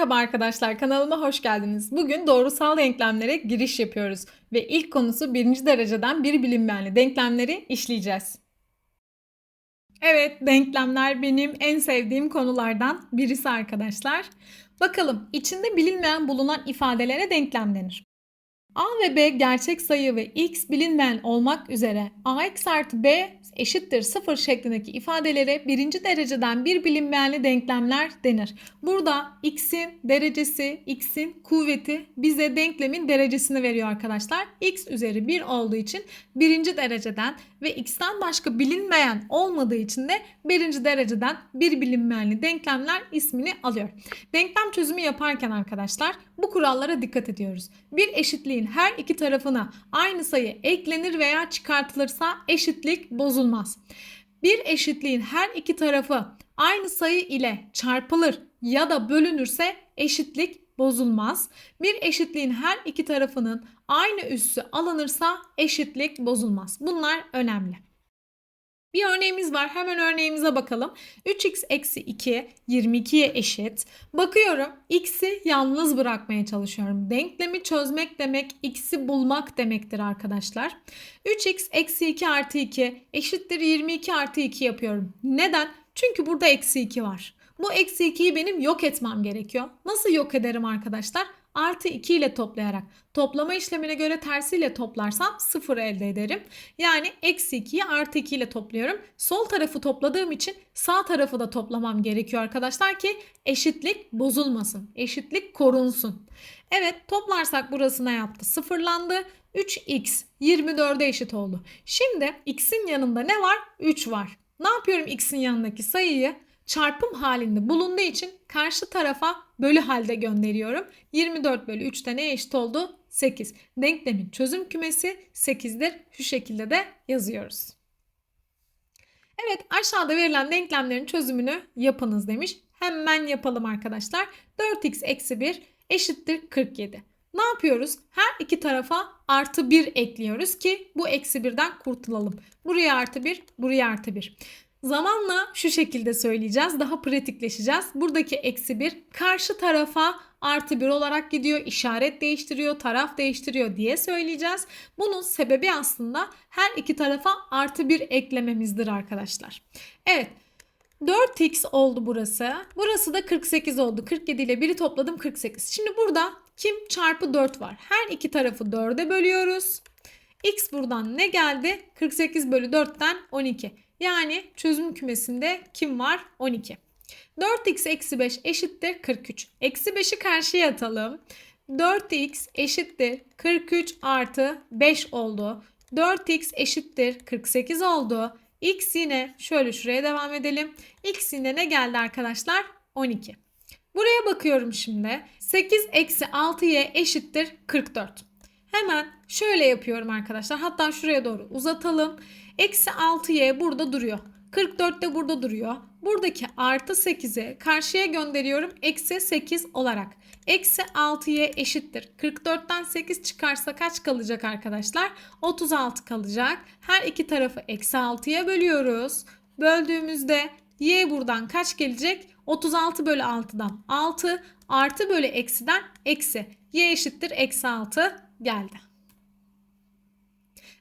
Merhaba arkadaşlar kanalıma hoş geldiniz. Bugün doğrusal denklemlere giriş yapıyoruz ve ilk konusu birinci dereceden bir bilinmeyenli denklemleri işleyeceğiz. Evet denklemler benim en sevdiğim konulardan birisi arkadaşlar. Bakalım içinde bilinmeyen bulunan ifadelere denklem denir. A ve B gerçek sayı ve x bilinmeyen olmak üzere ax artı b eşittir 0 şeklindeki ifadelere birinci dereceden bir bilinmeyenli denklemler denir. Burada x'in derecesi, x'in kuvveti bize denklemin derecesini veriyor arkadaşlar. x üzeri 1 olduğu için birinci dereceden ve x'ten başka bilinmeyen olmadığı için de birinci dereceden bir bilinmeyenli denklemler ismini alıyor. Denklem çözümü yaparken arkadaşlar bu kurallara dikkat ediyoruz. Bir eşitliğin her iki tarafına aynı sayı eklenir veya çıkartılırsa eşitlik bozulmaz. Bir eşitliğin her iki tarafı aynı sayı ile çarpılır ya da bölünürse eşitlik bozulmaz. Bir eşitliğin her iki tarafının aynı üssü alınırsa eşitlik bozulmaz. Bunlar önemli. Bir örneğimiz var. Hemen örneğimize bakalım. 3x eksi 2 22'ye eşit. Bakıyorum x'i yalnız bırakmaya çalışıyorum. Denklemi çözmek demek x'i bulmak demektir arkadaşlar. 3x eksi 2 artı 2 eşittir 22 artı 2 yapıyorum. Neden? Çünkü burada eksi 2 var. Bu eksi 2'yi benim yok etmem gerekiyor. Nasıl yok ederim arkadaşlar? Artı 2 ile toplayarak toplama işlemine göre tersiyle toplarsam 0 elde ederim. Yani eksi 2'yi artı 2 ile topluyorum. Sol tarafı topladığım için sağ tarafı da toplamam gerekiyor arkadaşlar ki eşitlik bozulmasın. Eşitlik korunsun. Evet toplarsak burası ne yaptı? Sıfırlandı. 3x 24'e eşit oldu. Şimdi x'in yanında ne var? 3 var. Ne yapıyorum x'in yanındaki sayıyı? Çarpım halinde bulunduğu için karşı tarafa bölü halde gönderiyorum. 24 bölü 3'te ne eşit oldu? 8. Denklemin çözüm kümesi 8'dir. Şu şekilde de yazıyoruz. Evet aşağıda verilen denklemlerin çözümünü yapınız demiş. Hemen yapalım arkadaşlar. 4x eksi 1 eşittir 47. Ne yapıyoruz? Her iki tarafa artı 1 ekliyoruz ki bu eksi 1'den kurtulalım. Buraya artı 1, buraya artı 1. Zamanla şu şekilde söyleyeceğiz. Daha pratikleşeceğiz. Buradaki eksi 1 karşı tarafa artı 1 olarak gidiyor. işaret değiştiriyor, taraf değiştiriyor diye söyleyeceğiz. Bunun sebebi aslında her iki tarafa artı 1 eklememizdir arkadaşlar. Evet. 4x oldu burası. Burası da 48 oldu. 47 ile 1'i topladım 48. Şimdi burada kim çarpı 4 var. Her iki tarafı 4'e bölüyoruz. X buradan ne geldi? 48 bölü 4'ten 12. Yani çözüm kümesinde kim var? 12. 4x eksi 5 eşittir 43. Eksi 5'i karşıya atalım. 4x eşittir 43 artı 5 oldu. 4x eşittir 48 oldu. X yine şöyle şuraya devam edelim. X yine ne geldi arkadaşlar? 12. Buraya bakıyorum şimdi. 8 eksi 6y eşittir 44. Hemen şöyle yapıyorum arkadaşlar. Hatta şuraya doğru uzatalım. Eksi 6y burada duruyor. 44 de burada duruyor. Buradaki artı 8'i karşıya gönderiyorum. Eksi 8 olarak. Eksi 6y eşittir. 44'ten 8 çıkarsa kaç kalacak arkadaşlar? 36 kalacak. Her iki tarafı eksi 6'ya bölüyoruz. Böldüğümüzde y buradan kaç gelecek? 36 bölü 6'dan 6 artı bölü eksiden eksi. y eşittir eksi 6 geldi.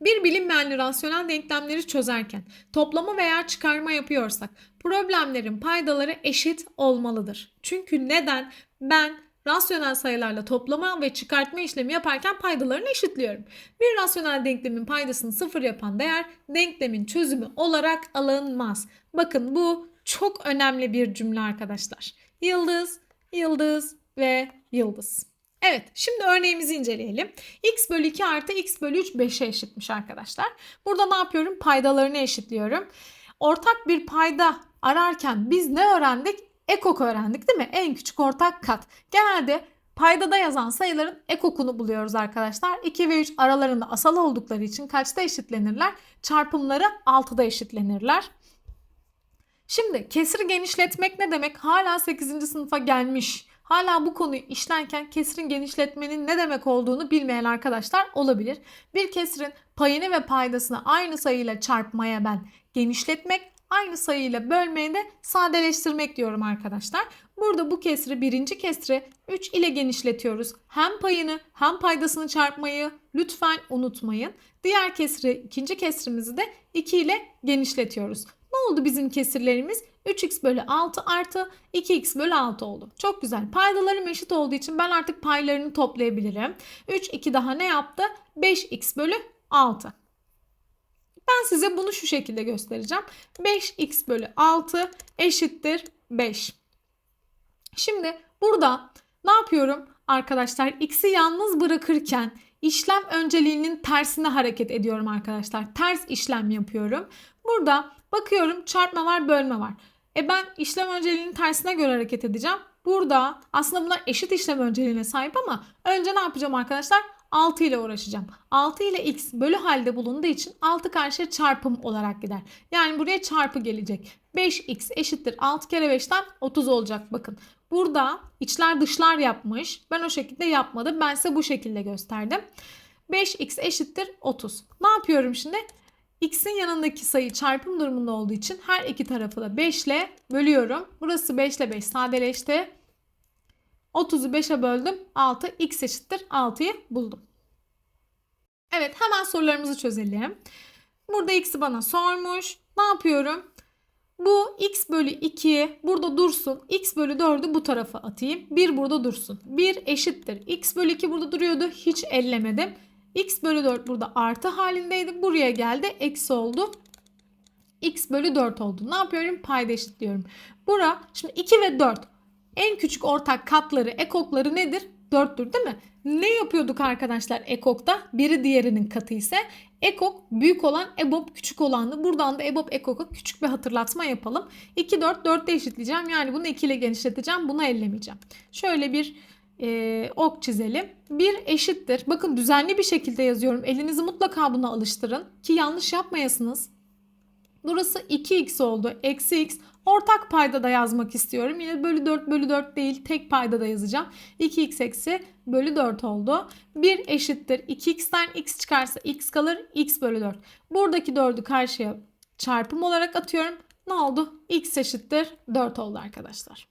Bir bilinmeyenli rasyonel denklemleri çözerken toplama veya çıkarma yapıyorsak problemlerin paydaları eşit olmalıdır. Çünkü neden? Ben rasyonel sayılarla toplama ve çıkartma işlemi yaparken paydalarını eşitliyorum. Bir rasyonel denklemin paydasını sıfır yapan değer denklemin çözümü olarak alınmaz. Bakın bu çok önemli bir cümle arkadaşlar. Yıldız, yıldız ve yıldız. Evet şimdi örneğimizi inceleyelim. x bölü 2 artı x bölü 3 5'e eşitmiş arkadaşlar. Burada ne yapıyorum? Paydalarını eşitliyorum. Ortak bir payda ararken biz ne öğrendik? Ekok öğrendik değil mi? En küçük ortak kat. Genelde paydada yazan sayıların ekokunu buluyoruz arkadaşlar. 2 ve 3 aralarında asal oldukları için kaçta eşitlenirler? Çarpımları 6'da eşitlenirler. Şimdi kesri genişletmek ne demek? Hala 8. sınıfa gelmiş hala bu konuyu işlerken kesrin genişletmenin ne demek olduğunu bilmeyen arkadaşlar olabilir. Bir kesrin payını ve paydasını aynı sayıyla çarpmaya ben genişletmek Aynı sayıyla bölmeye de sadeleştirmek diyorum arkadaşlar. Burada bu kesri birinci kesri 3 ile genişletiyoruz. Hem payını hem paydasını çarpmayı lütfen unutmayın. Diğer kesri ikinci kesrimizi de 2 ile genişletiyoruz. Ne oldu bizim kesirlerimiz? 3x bölü 6 artı 2x bölü 6 oldu. Çok güzel. Paydalarım eşit olduğu için ben artık paylarını toplayabilirim. 3, 2 daha ne yaptı? 5x bölü 6. Ben size bunu şu şekilde göstereceğim. 5x bölü 6 eşittir 5. Şimdi burada ne yapıyorum? Arkadaşlar x'i yalnız bırakırken işlem önceliğinin tersine hareket ediyorum arkadaşlar. Ters işlem yapıyorum. Burada bakıyorum çarpma var bölme var. E ben işlem önceliğinin tersine göre hareket edeceğim. Burada aslında bunlar eşit işlem önceliğine sahip ama önce ne yapacağım arkadaşlar? 6 ile uğraşacağım. 6 ile x bölü halde bulunduğu için 6 karşı çarpım olarak gider. Yani buraya çarpı gelecek. 5x eşittir 6 kere 5'ten 30 olacak bakın. Burada içler dışlar yapmış. Ben o şekilde yapmadım. Ben size bu şekilde gösterdim. 5x eşittir 30. Ne yapıyorum şimdi? x'in yanındaki sayı çarpım durumunda olduğu için her iki tarafı da 5 ile bölüyorum. Burası 5 ile 5 sadeleşti. 30'u 5'e böldüm. 6 x eşittir 6'yı buldum. Evet hemen sorularımızı çözelim. Burada x'i bana sormuş. Ne yapıyorum? Bu x bölü 2 burada dursun. x bölü 4'ü bu tarafa atayım. 1 burada dursun. 1 eşittir. x bölü 2 burada duruyordu. Hiç ellemedim. x bölü 4 burada artı halindeydi. Buraya geldi. Eksi oldu. x bölü 4 oldu. Ne yapıyorum? Payda eşitliyorum. Bura şimdi 2 ve 4 en küçük ortak katları, ekokları nedir? 4'tür değil mi? Ne yapıyorduk arkadaşlar ekokta? Biri diğerinin katı ise ekok büyük olan EBOB küçük olandı. Buradan da EBOB ekoka küçük bir hatırlatma yapalım. 2 4 4'te eşitleyeceğim. Yani bunu 2 ile genişleteceğim. Bunu ellemeyeceğim. Şöyle bir e, ok çizelim. 1 eşittir. Bakın düzenli bir şekilde yazıyorum. Elinizi mutlaka buna alıştırın ki yanlış yapmayasınız. Burası 2x oldu. Eksi x. Ortak payda da yazmak istiyorum. Yine bölü 4 bölü 4 değil tek payda da yazacağım. 2x eksi bölü 4 oldu. 1 eşittir 2x'ten x çıkarsa x kalır. x bölü 4. Buradaki 4'ü karşıya çarpım olarak atıyorum. Ne oldu? x eşittir 4 oldu arkadaşlar.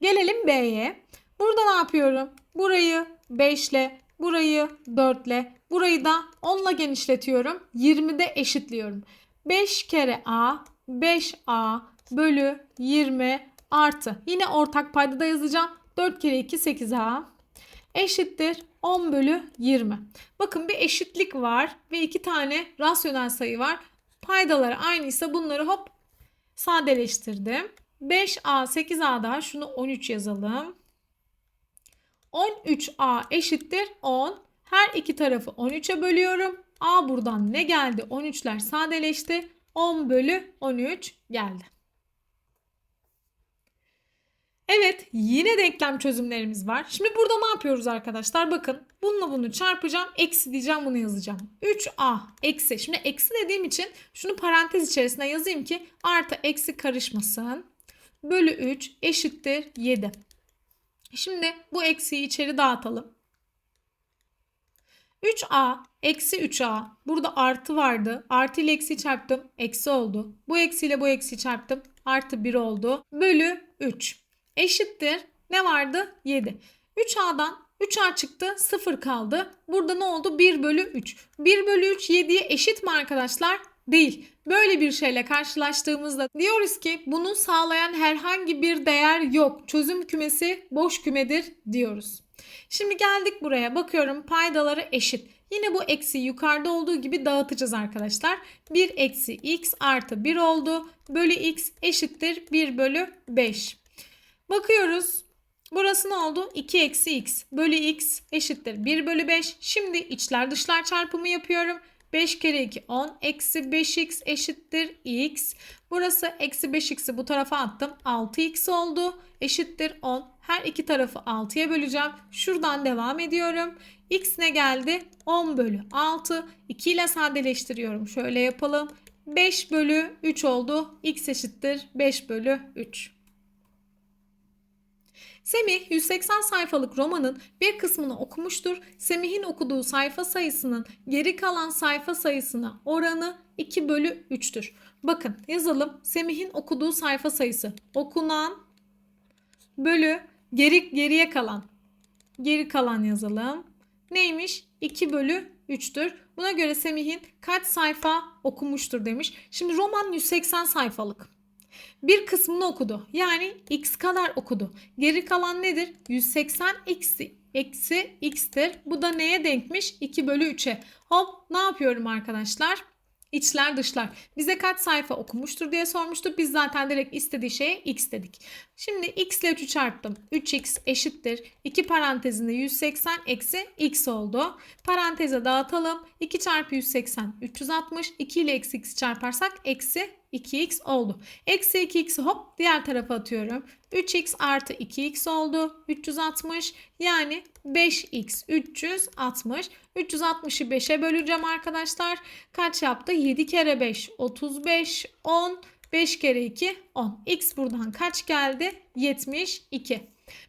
Gelelim B'ye. Burada ne yapıyorum? Burayı 5 ile, burayı 4 ile, burayı da 10 ile genişletiyorum. 20'de eşitliyorum. 5 kere a 5a bölü 20 artı. Yine ortak payda da yazacağım. 4 kere 2 8a eşittir 10 bölü 20. Bakın bir eşitlik var ve iki tane rasyonel sayı var. Paydaları aynıysa bunları hop sadeleştirdim. 5a 8a daha şunu 13 yazalım. 13a eşittir 10. Her iki tarafı 13'e bölüyorum. A buradan ne geldi? 13'ler sadeleşti. 10 bölü 13 geldi. Evet yine denklem çözümlerimiz var. Şimdi burada ne yapıyoruz arkadaşlar? Bakın bununla bunu çarpacağım. Eksi diyeceğim bunu yazacağım. 3a eksi. Şimdi eksi dediğim için şunu parantez içerisine yazayım ki artı eksi karışmasın. Bölü 3 eşittir 7. Şimdi bu eksiyi içeri dağıtalım. 3a eksi 3a burada artı vardı. Artı ile eksi çarptım. Eksi oldu. Bu eksiyle bu eksi çarptım. Artı 1 oldu. Bölü 3 eşittir. Ne vardı? 7. 3a'dan 3a çıktı 0 kaldı. Burada ne oldu? 1 bölü 3. 1 bölü 3 7'ye eşit mi arkadaşlar? Değil. Böyle bir şeyle karşılaştığımızda diyoruz ki bunu sağlayan herhangi bir değer yok. Çözüm kümesi boş kümedir diyoruz. Şimdi geldik buraya bakıyorum paydaları eşit. Yine bu eksi yukarıda olduğu gibi dağıtacağız arkadaşlar. 1 eksi x artı 1 oldu. Bölü x eşittir 1 bölü 5. Bakıyoruz. Burası ne oldu? 2 eksi x bölü x eşittir 1 bölü 5. Şimdi içler dışlar çarpımı yapıyorum. 5 kere 2 10 eksi 5x eşittir x. Burası eksi 5x'i bu tarafa attım. 6x oldu. Eşittir 10. Her iki tarafı 6'ya böleceğim. Şuradan devam ediyorum. x ne geldi? 10 bölü 6. 2 ile sadeleştiriyorum. Şöyle yapalım. 5 bölü 3 oldu. x eşittir 5 bölü 3. Semih 180 sayfalık romanın bir kısmını okumuştur. Semih'in okuduğu sayfa sayısının geri kalan sayfa sayısına oranı 2 bölü 3'tür. Bakın yazalım. Semih'in okuduğu sayfa sayısı. Okunan bölü geri geriye kalan. Geri kalan yazalım. Neymiş? 2 bölü 3'tür. Buna göre Semih'in kaç sayfa okumuştur demiş. Şimdi roman 180 sayfalık. Bir kısmını okudu. Yani x kadar okudu. Geri kalan nedir? 180 x eksi x'tir. Bu da neye denkmiş? 2 bölü 3'e. Hop ne yapıyorum arkadaşlar? İçler dışlar. Bize kaç sayfa okumuştur diye sormuştu. Biz zaten direkt istediği şeye x dedik. Şimdi x ile 3'ü çarptım. 3x eşittir. 2 parantezinde 180 eksi x oldu. Paranteze dağıtalım. 2 çarpı 180 360. 2 ile eksi x çarparsak eksi 2x oldu. Eksi 2x'i hop diğer tarafa atıyorum. 3x artı 2x oldu. 360 yani 5x 360. 360'ı 5'e böleceğim arkadaşlar. Kaç yaptı? 7 kere 5 35 10 5 kere 2 10. X buradan kaç geldi? 72.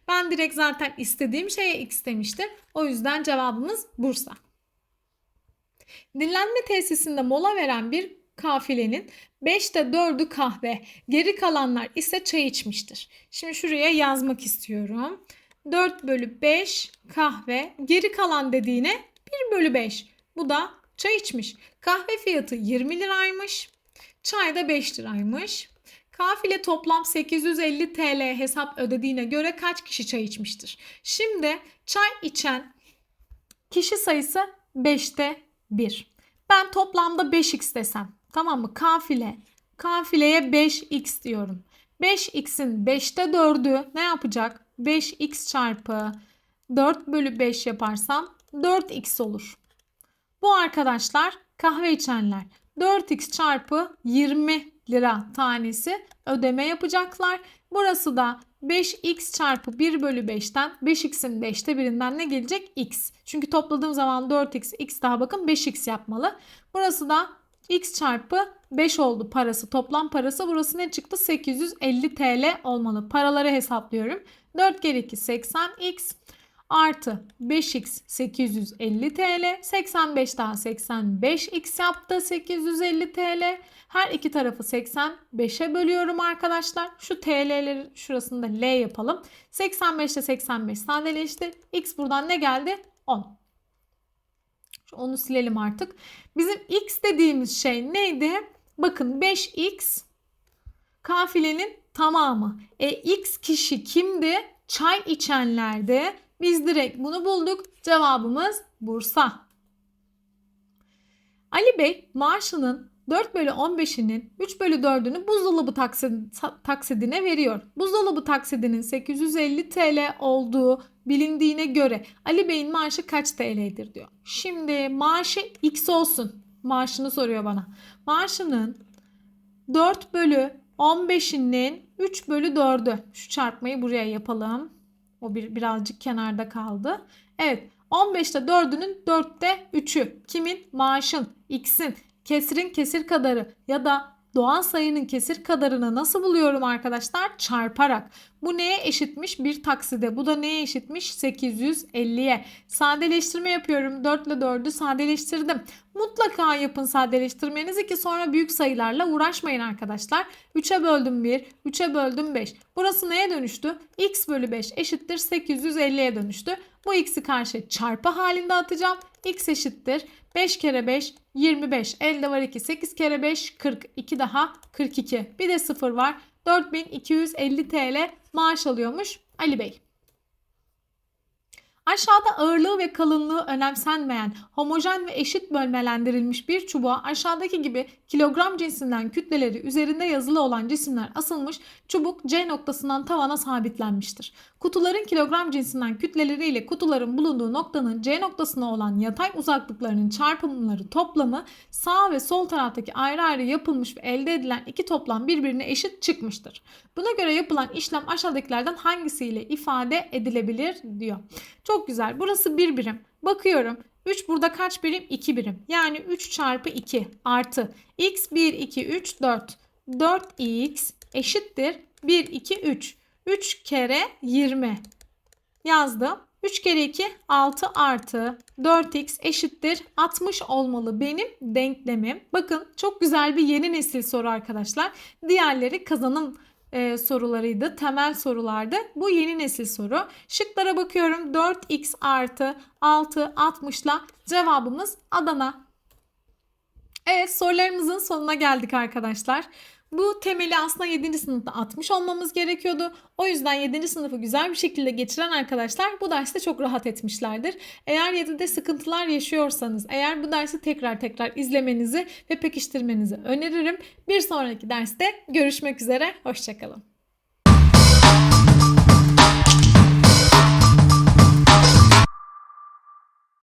Ben direkt zaten istediğim şeye x demiştim. O yüzden cevabımız Bursa. Dinlenme tesisinde mola veren bir kafilenin 5'te 4'ü kahve, geri kalanlar ise çay içmiştir. Şimdi şuraya yazmak istiyorum. 4 bölü 5 kahve, geri kalan dediğine 1 bölü 5. Bu da çay içmiş. Kahve fiyatı 20 liraymış. Çay da 5 liraymış. Kafile toplam 850 TL hesap ödediğine göre kaç kişi çay içmiştir? Şimdi çay içen kişi sayısı 5'te 1. Ben toplamda 5x desem tamam mı? Kafile. Kafileye 5x diyorum. 5x'in 5'te 4'ü ne yapacak? 5x çarpı 4 bölü 5 yaparsam 4x olur. Bu arkadaşlar kahve içenler 4x çarpı 20 lira tanesi ödeme yapacaklar. Burası da 5x çarpı 1 bölü 5'ten 5x'in 5'te birinden ne gelecek? x. Çünkü topladığım zaman 4x, x daha bakın 5x yapmalı. Burası da x çarpı 5 oldu parası. Toplam parası burası ne çıktı? 850 TL olmalı. Paraları hesaplıyorum. 4 kere 2 80x artı 5x 850 TL. 85 daha 85x yaptı 850 TL. Her iki tarafı 85'e bölüyorum arkadaşlar. Şu TL'leri şurasında L yapalım. 85 ile 85 sadeleşti. X buradan ne geldi? 10. Onu silelim artık. Bizim X dediğimiz şey neydi? Bakın 5X kafilenin tamamı. E X kişi kimdi? Çay içenlerdi. Biz direkt bunu bulduk. Cevabımız Bursa. Ali Bey maaşının 4 bölü 15'inin 3 bölü 4'ünü buzdolabı taksidine veriyor. Buzdolabı taksidinin 850 TL olduğu bilindiğine göre Ali Bey'in maaşı kaç TL'dir diyor. Şimdi maaşı X olsun. Maaşını soruyor bana. Maaşının 4 bölü 15'inin 3 bölü 4'ü. Şu çarpmayı buraya yapalım. O bir, birazcık kenarda kaldı. Evet 15'te 4'ünün 4'te 3'ü. Kimin? Maaşın, X'in, kesrin kesir kadarı ya da doğal sayının kesir kadarını nasıl buluyorum arkadaşlar? Çarparak. Bu neye eşitmiş? Bir takside. Bu da neye eşitmiş? 850'ye. Sadeleştirme yapıyorum. 4 ile 4'ü sadeleştirdim. Mutlaka yapın sadeleştirmenizi ki sonra büyük sayılarla uğraşmayın arkadaşlar. 3'e böldüm 1, 3'e böldüm 5. Burası neye dönüştü? x bölü 5 eşittir 850'ye dönüştü. Bu x'i karşı çarpı halinde atacağım. x eşittir 5 kere 5 25. Elde var 2. 8 kere 5 40. 2 daha 42. Bir de 0 var. 4250 TL maaş alıyormuş Ali Bey. Aşağıda ağırlığı ve kalınlığı önemsenmeyen homojen ve eşit bölmelendirilmiş bir çubuğa aşağıdaki gibi kilogram cinsinden kütleleri üzerinde yazılı olan cisimler asılmış çubuk C noktasından tavana sabitlenmiştir. Kutuların kilogram cinsinden kütleleriyle kutuların bulunduğu noktanın C noktasına olan yatay uzaklıklarının çarpımları toplamı sağ ve sol taraftaki ayrı ayrı yapılmış ve elde edilen iki toplam birbirine eşit çıkmıştır. Buna göre yapılan işlem aşağıdakilerden hangisiyle ifade edilebilir diyor. Çok güzel. Burası bir birim. Bakıyorum. 3 burada kaç birim? 2 birim. Yani 3 çarpı 2 artı x 1, 2, 3, 4. 4x eşittir 1, 2, 3. 3 kere 20 yazdım. 3 kere 2 6 artı 4x eşittir 60 olmalı benim denklemim. Bakın çok güzel bir yeni nesil soru arkadaşlar. Diğerleri kazanım e, sorularıydı. Temel sorulardı. Bu yeni nesil soru. Şıklara bakıyorum. 4x artı 6 60 ile cevabımız Adana. Evet sorularımızın sonuna geldik arkadaşlar. Bu temeli aslında 7. sınıfta atmış olmamız gerekiyordu. O yüzden 7. sınıfı güzel bir şekilde geçiren arkadaşlar bu derste çok rahat etmişlerdir. Eğer 7'de sıkıntılar yaşıyorsanız, eğer bu dersi tekrar tekrar izlemenizi ve pekiştirmenizi öneririm. Bir sonraki derste görüşmek üzere, hoşçakalın.